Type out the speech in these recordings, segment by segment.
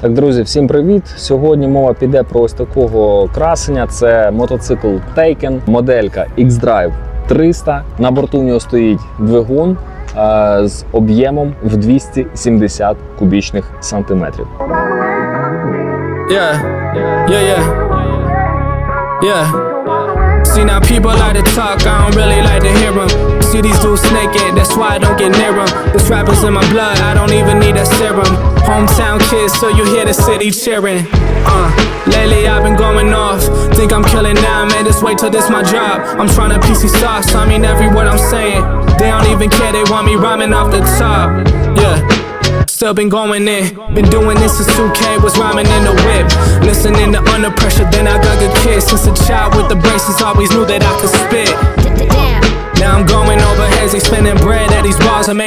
Так, друзі, всім привіт! Сьогодні мова піде про ось такого красення. Це мотоцикл Taken, моделька X-Drive 300. На борту в нього стоїть двигун е, з об'ємом в 270 кубічних сантиметрів. Yeah, yeah, yeah, yeah. See now people like to talk, I don't really like to hear them. See these dudes naked, why I don't get near them. This rapper's in my blood, I don't even need a serum. Hometown kids, so you hear the city cheering. Uh, lately I've been going off. Think I'm killing now, man. Just wait till this my job. I'm trying to PC sauce, I mean every word I'm saying. They don't even care, they want me rhyming off the top. Yeah. Still been going in. Been doing this since 2K was rhyming in the whip. Listening to under pressure, then I got good kids. Since a child with the braces, always knew that I could spit. Now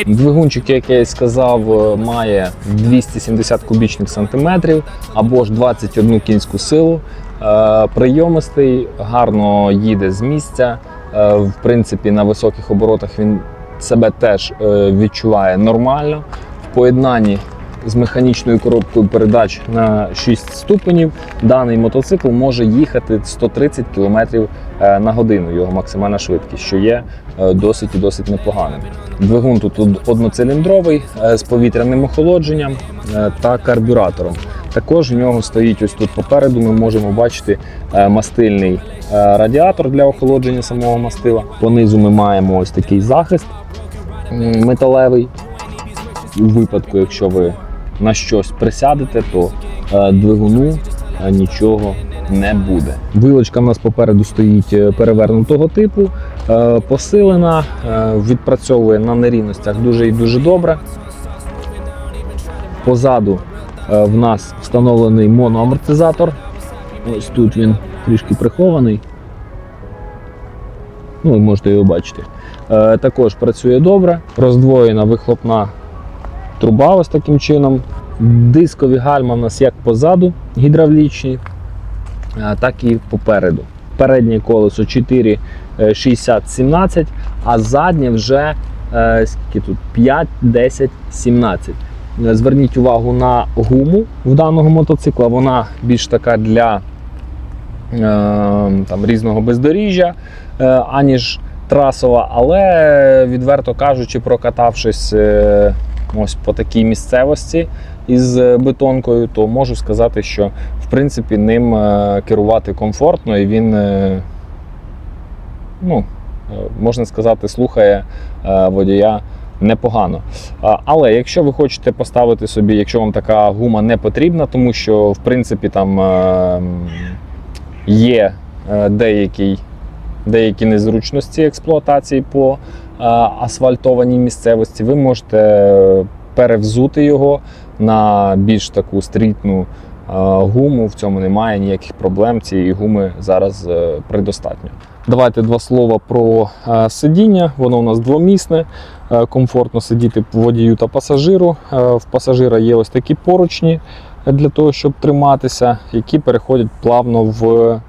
Двигунчик, як я і сказав, е, має 270 кубічних сантиметрів або ж 21 кінську силу. Е, Прийомистий, гарно їде з місця. Е, В принципі, на високих оборотах він себе теж відчуває нормально. В поєднанні з механічною коробкою передач на 6 ступенів даний мотоцикл може їхати 130 км е, на годину. Його максимальна швидкість, що є е, досить і досить непоганим. Двигун тут одноциліндровий е, з повітряним охолодженням та карбюратором. Також в нього стоїть ось тут попереду. Ми можемо бачити мастильний радіатор для охолодження самого мастила. Понизу ми маємо ось такий захист металевий. У випадку, якщо ви на щось присядете, то е, двигуну е, нічого не буде. Вилочка в нас попереду стоїть е, перевернутого типу, посилена, відпрацьовує на нерівностях дуже і дуже добре. Позаду в нас встановлений моноамортизатор. Ось тут він трішки прихований. Ну, ви можете його бачити. Також працює добре, роздвоєна вихлопна труба ось таким чином. Дискові гальма в нас як позаду гідравлічні, так і попереду. Переднє колесо 4 е, 60 17, а заднє вже е, скільки тут 5, 10, 17. Е, Зверніть увагу на гуму в даного мотоцикла. Вона більш така для е, там, різного бездоріжжя, е, аніж трасова, але відверто кажучи, прокатавшись ось по такій місцевості із е, бетонкою, то можу сказати, що в принципі ним е, керувати комфортно і він, е, ну, можна сказати, слухає водія непогано. Але якщо ви хочете поставити собі, якщо вам така гума не потрібна, тому що в принципі там е, є деякий, деякі незручності експлуатації по е, асфальтованій місцевості, ви можете е, перевзути його на більш таку стрітну е, гуму. В цьому немає ніяких проблем. Цієї гуми зараз предостатньо. Давайте два слова про сидіння. Воно у нас двомісне, комфортно сидіти водію та пасажиру. В пасажира є ось такі поручні для того, щоб триматися, які переходять плавно в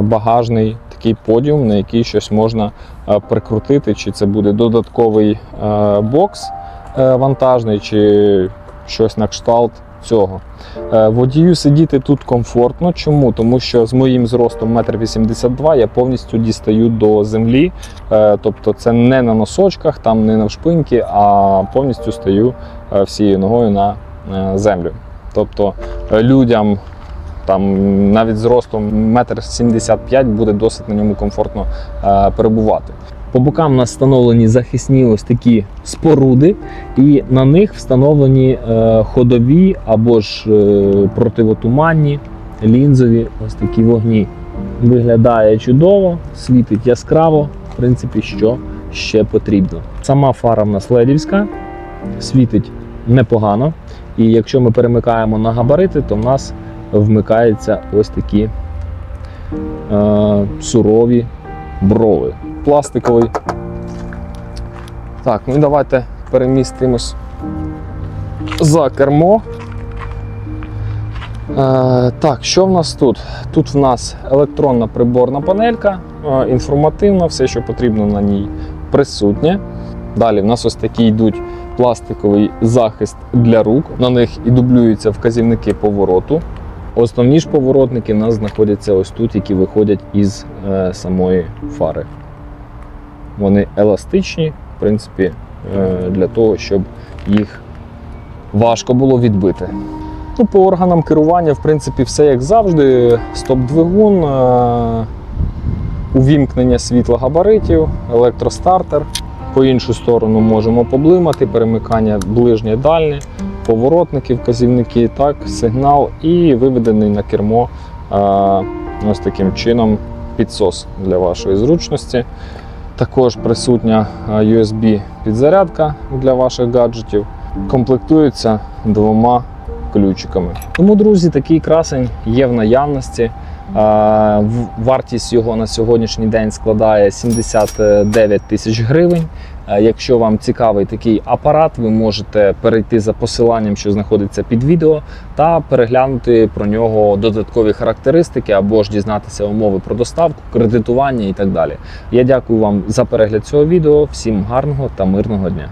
багажний такий подіум, на який щось можна е, прикрутити, чи це буде додатковий е, бокс е, вантажний, чи щось на кшталт цього. Водію сидіти тут комфортно. Чому? Тому що з моїм зростом 1,82 м я повністю дістаю до землі. Тобто це не на носочках, там не навшпиньки, а повністю стою е, всією ногою на землю. Тобто людям там навіть з ростом 1,75 м буде досить на ньому комфортно е, перебувати. По бокам у нас встановлені захисні ось такі споруди, і на них встановлені е, ходові або ж е, противотуманні лінзові ось такі вогні. Виглядає чудово, світить яскраво, в принципі, що ще потрібно. Сама фара в нас ледівська, світить непогано. І якщо ми перемикаємо на габарити, то в нас вмикаються ось такі е, сурові брови. Пластиковий. Так, ну і давайте перемістимось за кермо. Е, так, що в нас тут? Тут в нас електронна приборна панелька, е, інформативна, все, що потрібно на ній присутнє. Далі в нас ось такі йдуть пластиковий захист для рук. На них і дублюються вказівники повороту. Основні ж поворотники в нас знаходяться ось тут, які виходять із е, самої фари. Вони еластичні, в принципі, е, для того, щоб їх важко було відбити. Ну, по органам керування, в принципі, все як завжди. Стоп-двигун, е, увімкнення світла габаритів, електростартер. По іншу сторону можемо поблимати, перемикання ближнє дальнє, поворотники, вказівники, так, сигнал і виведений на кермо е, ось таким чином підсос для вашої зручності. Також присутня е, USB підзарядка для ваших гаджетів. Комплектується двома ключиками. Тому, друзі, такий красень є в наявності. Вартість його на сьогоднішній день складає 79 тисяч гривень. Якщо вам цікавий такий апарат, ви можете перейти за посиланням, що знаходиться під відео, та переглянути про нього додаткові характеристики або ж дізнатися умови про доставку, кредитування і так далі. Я дякую вам за перегляд цього відео. Всім гарного та мирного дня.